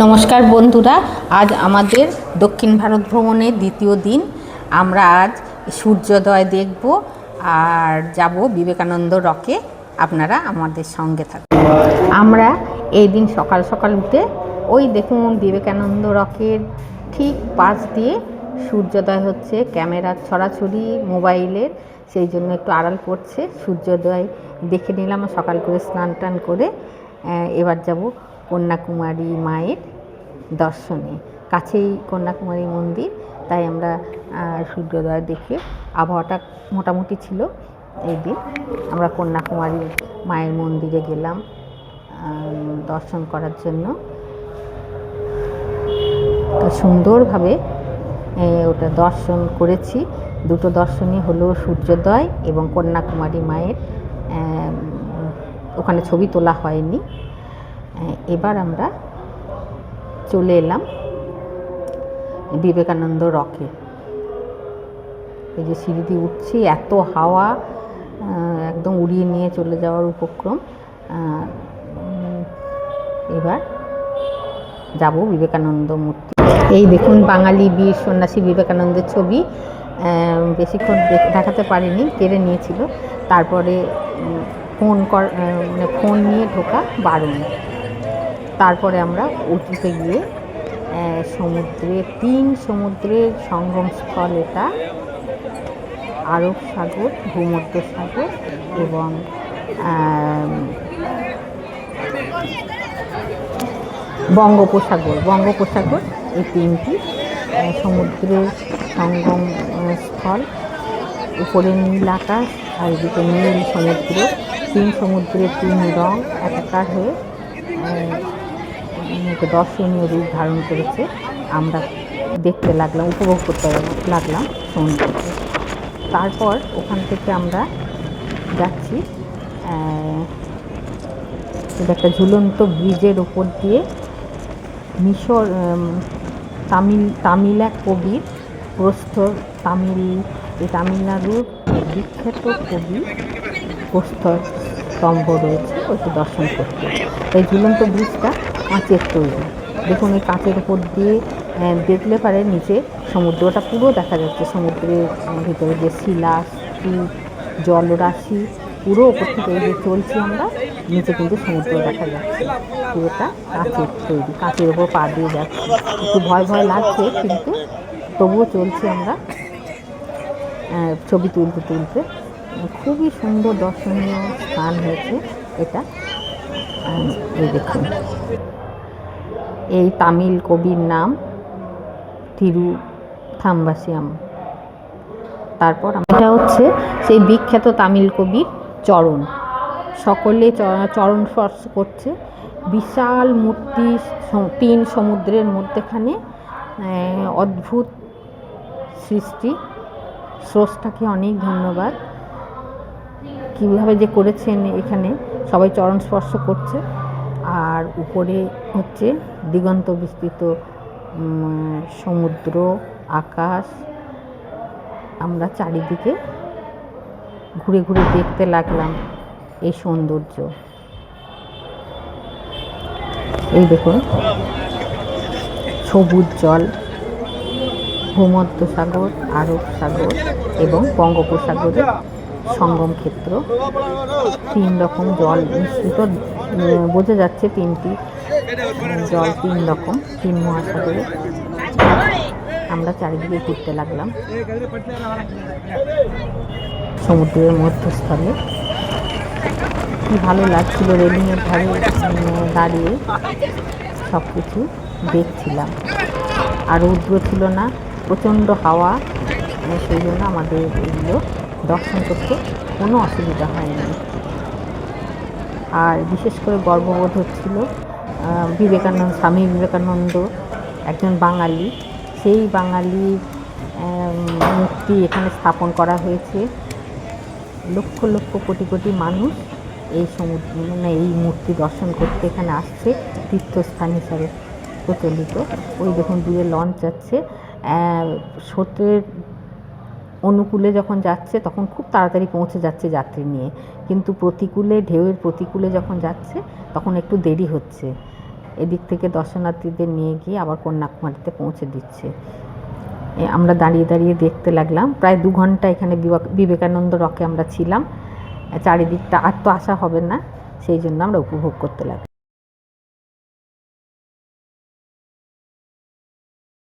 নমস্কার বন্ধুরা, আজ আমাদের দক্ষিণ ভারত ভ্রমণের দ্বিতীয় দিন। আমরা আজ সূর্যোদয় দেখব আর যাব বিবেকানন্দ রকে। আপনারা আমাদের সঙ্গে থাকুন। আমরা এই দিন সকাল সকাল উঠে ওই দেখুন বিবেকানন্দ রকের ঠিক পাশ দিয়ে সূর্যোদয় হচ্ছে ক্যামেরার ছড়াছড়ি, মোবাইলের, সেই জন্য একটু আড়াল পড়ছে সূর্যোদয় দেখে নিলাম, সকাল করে স্নান টান করে এবার যাব কন্যাকুমারী মায়ের দর্শনে। কাছেই কন্যাকুমারী মন্দির, তাই আমরা সূর্যোদয় দেখে আবহাওয়াটা মোটামুটি ছিল এই দিন। আমরা কন্যাকুমারী মায়ের মন্দিরে গেলাম দর্শন করার জন্য। সুন্দরভাবে ওটা দর্শন করেছি। দুটো দর্শনই হলো সূর্যোদয় এবং কন্যাকুমারী মায়ের ওখানে ছবি তোলা হয়নি। এবার আমরা চলে এলাম বিবেকানন্দ রকে। এই যে সিঁড়ি দিয়ে উঠছি, এত হাওয়া একদম উড়িয়ে নিয়ে চলে যাওয়ার উপক্রম। এবার যাব বিবেকানন্দ মূর্তি। এই দেখুন বাঙালি বীর সন্ন্যাসী বিবেকানন্দের ছবি। বেশিক্ষণ দেখাতে পারিনি, কেড়ে নিয়েছিল। তারপরে ফোন কর মানে ফোন নিয়ে ঢোকা বারণ। তারপরে আমরা উঁচুতে গিয়ে সমুদ্রে, তিন সমুদ্রের সঙ্গমস্থল এটা, আরব সাগর, ভূমধ্য সাগর এবং বঙ্গোপসাগর। বঙ্গোপসাগর এই তিনটি সমুদ্রের সঙ্গম স্থল উপরে নীল আকাশ আর এদিকে নীল সমুদ্র। তিন সমুদ্রের তিন রং একাকার হয়ে দর্শনীয় রূপ ধারণ করেছে। আমরা দেখতে লাগলাম, উপভোগ করতে লাগলাম সৌন্দর্য তারপর ওখান থেকে আমরা যাচ্ছি একটা ঝুলন্ত ব্রিজের ওপর দিয়ে মিশর তামিল তামিল কবির প্রস্থ তামিল এই তামিলনাড়ুর বিখ্যাত কবি প্রস্তর স্তম্ভ রয়েছে। ওইটি দর্শন করতে। এই ঝুলন্ত ব্রিজটা কাঁচের তৈরি। দেখুন এই কাঁচের উপর দিয়ে দেখলে পারে নিচে সমুদ্রটা পুরো দেখা যাচ্ছে। সমুদ্রের ভিতরে যে শিলা জলরাশি, পুরো ওপর থেকে যে চলছি আমরা, নিচে কিন্তু সমুদ্র দেখা যাচ্ছে। পুরোটা কাঁচের তৈরি, কাঁচের ওপর পা দিয়ে যাচ্ছে। একটু ভয় ভয় লাগছে, কিন্তু তবুও চলছি আমরা ছবি তুলতে তুলতে। খুবই সুন্দর দর্শনীয় স্থান হয়েছে। এটা। এই দেখুন। এই তামিল কবির নাম তিরু থাম্বাসিয়াম। তারপর এটা হচ্ছে সেই বিখ্যাত তামিল কবির চরণ। সকলে চরণ স্পর্শ করছে। বিশাল মূর্তি তিন সমুদ্রের মধ্যেখানে অদ্ভুত সৃষ্টি। স্রষ্টাকে অনেক ধন্যবাদ। কীভাবে যে করেছেন এখানে সবাই চরণ স্পর্শ করছে। আর উপরে হচ্ছে দিগন্ত বিস্তৃত সমুদ্র, আকাশ। আমরা চারিদিকে ঘুরে ঘুরে দেখতে লাগলাম এই সৌন্দর্য। এই দেখুন, সবুজ জল ভূমধ্য সাগর আরব সাগর এবং বঙ্গোপসাগরের সঙ্গম ক্ষেত্র। তিন রকম জল মিশ্রিত বোঝা যাচ্ছে তিনটি। জল তিন রকম, তিন মহাসাগরে। আমরা চারিদিকে ঘুরতে লাগলাম। সমুদ্রের মধ্যস্থলে। কি ভালো লাগছিল রেলিংয়ের ধারে দাঁড়িয়ে সব কিছু দেখছিলাম। আর রৌদ্র ছিল না, প্রচণ্ড হাওয়া সেই জন্য আমাদের এগুলো দর্শন করতে কোনো অসুবিধা হয়নি। আর বিশেষ করে গর্ববোধ হচ্ছিল বিবেকানন্দ স্বামী বিবেকানন্দ একজন বাঙালি। সেই বাঙালির আহ, মূর্তি এখানে স্থাপন করা হয়েছে। লক্ষ লক্ষ কোটি কোটি মানুষ এই সমুদ্র মানে এই মূর্তি দর্শন করতে এখানে আসছে তীর্থস্থান হিসাবে প্রচলিত। ওই দেখুন দূরে লঞ্চ যাচ্ছে। স্রোতের অনুকূলে যখন যাচ্ছে, তখন খুব তাড়াতাড়ি পৌঁছে যাচ্ছে যাত্রী নিয়ে। কিন্তু প্রতিকূলে, ঢেউয়ের প্রতিকূলে যখন যাচ্ছে, তখন একটু দেরি হচ্ছে। এদিক থেকে দর্শনার্থীদের নিয়ে গিয়ে আবার কন্যাকুমারীতে পৌঁছে দিচ্ছে। আমরা দাঁড়িয়ে দাঁড়িয়ে দেখতে লাগলাম। প্রায় দু ঘণ্টা এখানে বিবেক- বিবেকানন্দ রকে আমরা ছিলাম। চারিদিকটা আর তো আসা হবে না। সেই জন্য আমরা উপভোগ করতে লাগলাম।